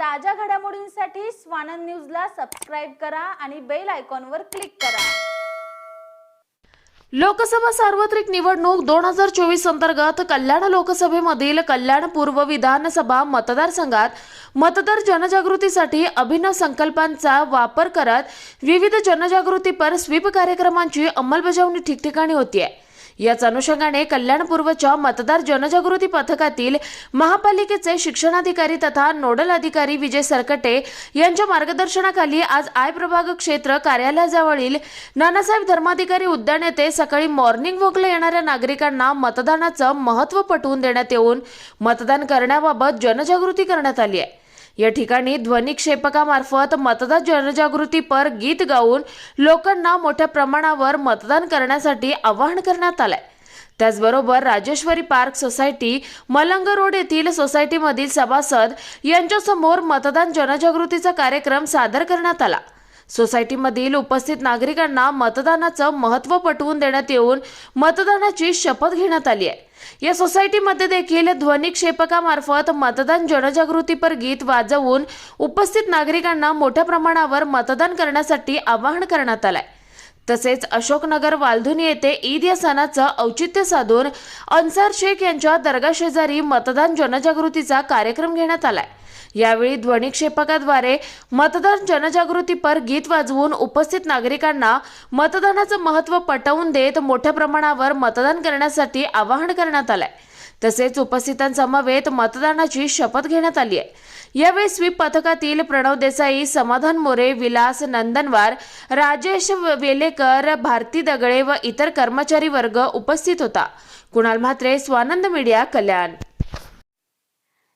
ताज्या घडामोडींसाठी स्वानंद न्यूजला सबस्क्राईब करा आणि बेल आयकॉनवर क्लिक करा. लोकसभा सार्वत्रिक निवडणूक दोन हजार चोवीस अंतर्गत कल्याण लोकसभेमधील कल्याण पूर्व विधानसभा मतदारसंघात मतदार जनजागृतीसाठी अभिनव संकल्पांचा वापर करत विविध जनजागृतीपर स्वीप कार्यक्रमांची अंमलबजावणी ठिकठिकाणी होती आहे याच अनुषंगाने कल्याण पूर्वच्या मतदार जनजागृती पथकातील महापालिकेचे शिक्षणाधिकारी तथा नोडल अधिकारी विजय सरकटे यांच्या मार्गदर्शनाखाली आज आय प्रभाग क्षेत्र कार्यालयाजवळील नानासाहेब धर्माधिकारी उद्यान येथे सकाळी मॉर्निंग वॉकला येणाऱ्या नागरिकांना मतदानाचं महत्त्व पटवून देण्यात येऊन मतदान करण्याबाबत जनजागृती करण्यात आली आहे. या ठिकाणी ध्वनिक्षेपकामार्फत मतदार जनजागृतीपर गीत गाऊन लोकांना मोठ्या प्रमाणावर मतदान करण्यासाठी आवाहन करण्यात आलंय. त्याचबरोबर Rajeshwari park society Malang road येथील सोसायटीमधील सभासद यांच्यासमोर मतदान जनजागृतीचा कार्यक्रम सादर करण्यात आला. सोसायटीमधील उपस्थित नागरिकांना मतदानाचं महत्त्व पटवून देण्यात येऊन मतदानाची शपथ घेण्यात आली आहे. या सोसायटीमध्ये देखील ध्वनिक्षेपकामार्फत मतदान जनजागृतीपर गीत वाजवून उपस्थित नागरिकांना मोठ्या प्रमाणावर मतदान करण्यासाठी आवाहन करण्यात आलंय. तसेच अशोकनगर वालधुनी येथे ईद या सणाचं औचित्य साधून अन्सार शेख यांच्या दर्गा शेजारी मतदान जनजागृतीचा कार्यक्रम घेण्यात आलाय. यावेळी ध्वनिक्षेपकाद्वारे मतदान जनजागृतीपर गीत वाजवून उपस्थित नागरिकांना मतदानाचं महत्त्व पटवून देत मोठ्या प्रमाणावर मतदान करण्यासाठी आवाहन करण्यात आलंय. तसेच उपस्थितांसमवेत मतदानाची शपथ घेण्यात आली आहे. यावेळी स्वीप पथकातील प्रणव देसाई समाधान मोरे विलास नंदनवार राजेश वेलेकर भारती दगडे व इतर कर्मचारी वर्ग उपस्थित होता. कुणाल म्हात्रे स्वानंद मीडिया कल्याण.